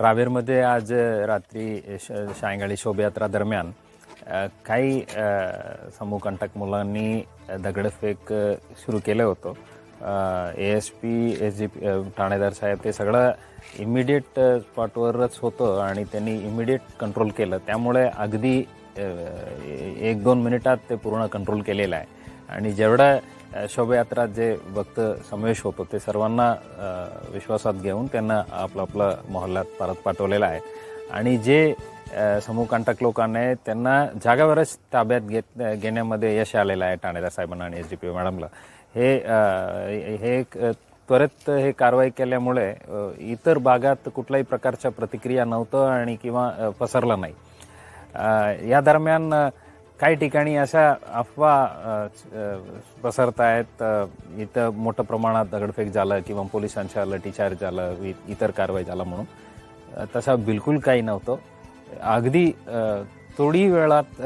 रावेरमध्ये आज रात्री श सायंकाळी शोभायात्रा दरम्यान काही समूहकंटक मुलांनी दगडफेक सुरू केलं होतं. A S P S G P ठाणेदार साहेब ते सगळं इमिडिएट स्पॉटवरच होतं आणि त्यांनी इमिडिएट कंट्रोल केलं. त्यामुळे अगदी एक दोन मिनिटात ते पूर्ण कंट्रोल केलेलं आहे. आणि जेवढं अ, शोभायात्रा जे भक्त समावेश होतो ते सर्वांना विश्वासात घेऊन त्यांना आपलं आपलं मोहल्ल्यात परत पाठवलेलं आहे. आणि जे समूहकांटक लोकांना आहे त्यांना जागावरच ताब्यात घेत घेण्यामध्ये यश आलेलं आहे ठाणेदार साहेबांना आणि एस डी पी मॅडमला. हे हे एक, त्वरित हे कारवाई केल्यामुळे इतर भागात कुठल्याही प्रकारच्या प्रतिक्रिया नव्हतं आणि किंवा पसरलं नाही. या दरम्यान काही ठिकाणी अशा अफवा पसरत आहेत इथं मोठं प्रमाणात दगडफेक झालं किंवा पोलिसांच्या लाठीचार्ज झालं इतर कारवाई झाला म्हणून. तसा बिलकुल काही नव्हतं. अगदी थोडी वेळात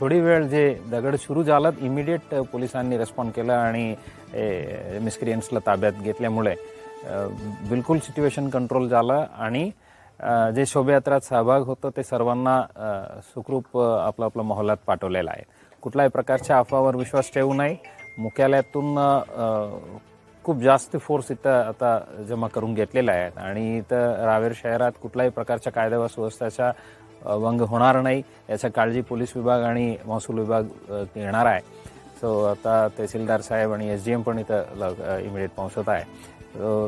थोडी वेळ जे दगड सुरू झालं इमिडिएट पोलिसांनी रेस्पॉन्ड केलं आणि मिस्क्रियन्सला ताब्यात घेतल्यामुळे बिलकुल सिच्युएशन कंट्रोल झालं आणि जे शोभायात्रात सहभाग होतो ते सर्वांना सुखरूप आपलं आपलं मोहल्ल्यात पाठवलेलं आहे. कुठल्याही प्रकारच्या अफवावर विश्वास ठेवू नये. मुख्यालयातून खूप जास्त फोर्स इथं आता जमा करून घेतलेला आहे. आणि इथं रावेर शहरात कुठल्याही प्रकारच्या कायदा व सुव्यवस्थेचा भंग होणार नाही याचा काळजी पोलीस विभाग आणि महसूल विभाग घेणार आहे. सो आता तहसीलदार साहेब आणि एस डी एम पण इथं इमिडिएट पोहोचत आहे.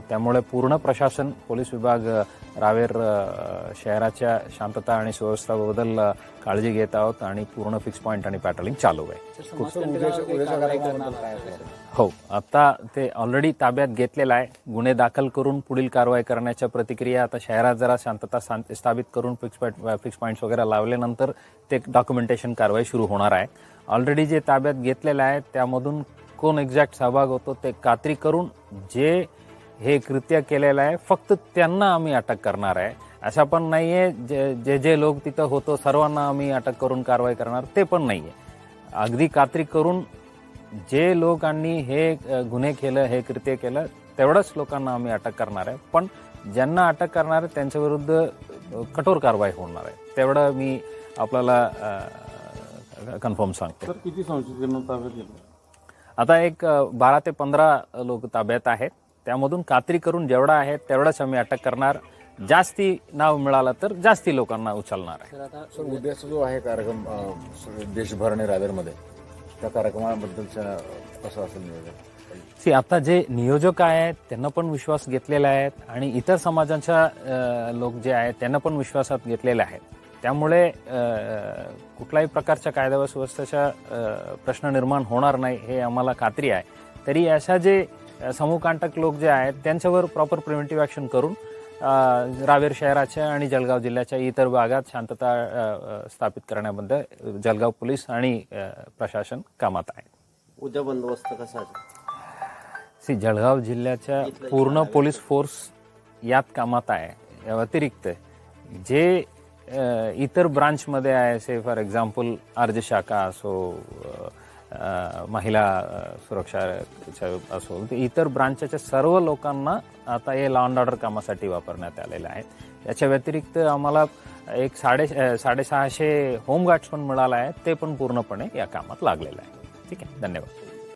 त्यामुळे पूर्ण प्रशासन पोलीस विभाग रावेर शहराच्या शांतता आणि सुव्यवस्थेबद्दल काळजी घेत आहोत आणि पूर्ण फिक्स पॉईंट आणि पॅट्रोलिंग चालू आहे. हो आता ते ऑलरेडी ताब्यात घेतलेलं आहे. गुन्हे दाखल करून पुढील कारवाई करण्याच्या प्रतिक्रिया आता शहरात जरा शांतता शांत- स्थापित करून फिक्स पॉईंट फिक्स पॉईंट्स वगैरे लावल्यानंतर ते डॉक्युमेंटेशन कारवाई सुरू होणार आहे. ऑलरेडी जे ताब्यात घेतलेलं आहे त्यामधून कोण एक्झॅक्ट सहभाग होतो ते खात्री करून जे हे कृत्य केलेलं आहे. फक्त त्यांना आम्ही अटक करणार आहे. अशा पण नाहीये. जे जे जे लोक तिथं होतो सर्वांना आम्ही अटक करून कारवाई करणार ते पण नाहीये. अगदी खात्री करून जे लोकांनी हे गुन्हे केलं हे कृत्य केलं तेवढंच लोकांना आम्ही अटक करणार आहे. पण ज्यांना अटक करणार आहे त्यांच्या विरुद्ध कठोर कारवाई होणार आहे. तेवढं मी आपल्याला कन्फर्म सांगतो. किती आता एक बारा ते पंधरा लोक ताब्यात आहेत. त्यामधून खात्री करून जेवढा आहे तेवढंच आम्ही अटक करणार. जास्ती नाव मिळालं तर जास्ती लोकांना उचलणार आहे. सर उद्याचा जो आहे कार्यक्रम देशभर आणि रावेरमध्ये त्या कार्यक्रमाबद्दलच्या कसं असेल नियोजन? सी आता जे नियोजक आहेत त्यांना पण विश्वास घेतलेले आहेत आणि इतर समाजाच्या लोक जे आहेत त्यांना पण विश्वासात घेतलेले आहेत. त्यामुळे कुठल्याही प्रकारच्या कायदा व सुव्यवस्थेचा प्रश्न निर्माण होणार नाही हे आम्हाला खात्री आहे. तरी अशा जे समूहकांटक लोक जे आहेत त्यांच्यावर प्रॉपर प्रिव्हेंटिव्ह ॲक्शन करून रावेर शहराच्या आणि जळगाव जिल्ह्याच्या इतर भागात शांतता स्थापित करण्याबद्दल जळगाव पोलीस आणि प्रशासन कामात आहे उद्या बंदोबस्त कसा आहे? सी जळगाव जिल्ह्याच्या पूर्ण पोलीस फोर्स यात कामात आहे या व्यतिरिक्त जे इतर ब्रांचमध्ये आहे से फॉर एक्झाम्पल अर्ज शाखा असो महिला सुरक्षाच्या सुरक्षा असो ते इतर ब्रांचच्या सर्व लोकांना आता हे लॉ अँड ऑर्डर कामासाठी वापरण्यात आलेलं आहे याच्या व्यतिरिक्त आम्हाला एक साडे साडेसहाशे होमगार्ड्स पण मिळाला आहे ते पण पूर्णपणे या कामात लागलेलं आहे ठीक आहे धन्यवाद.